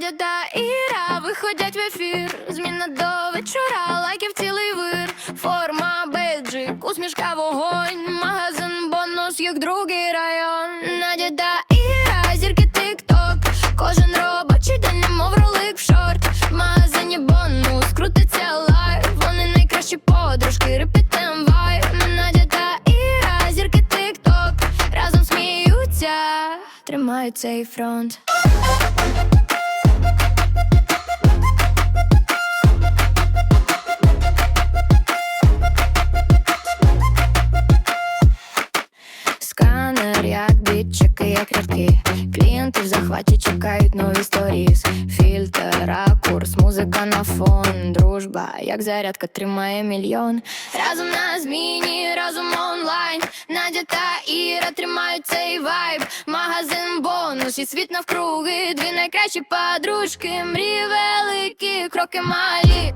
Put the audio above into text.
Надя та Іра виходять в ефір. Зміна до вечора, лайків цілий вир. Форма бейджик, усмішка вогонь. Магазин бонус, як другий район. Надя та Іра, зірки тік-ток. Кожен робочий день, немов ролик в шорт. В магазині бонус, крутиться лайф. Вони найкращі подружки, репетем вайб. Надя та Іра, зірки тік-ток. Разом сміються, тримають цей фронт. Як як рядки. Клієнти в захваті чекають нові сторіс. Фільтр, ракурс, музика на фон. Дружба, як зарядка тримає мільйон. Разом на зміні, разом онлайн. Надя та Іра тримають цей вайб. Магазин бонус і світ навкруги. Дві найкращі подружки. Мрії великі, кроки малі.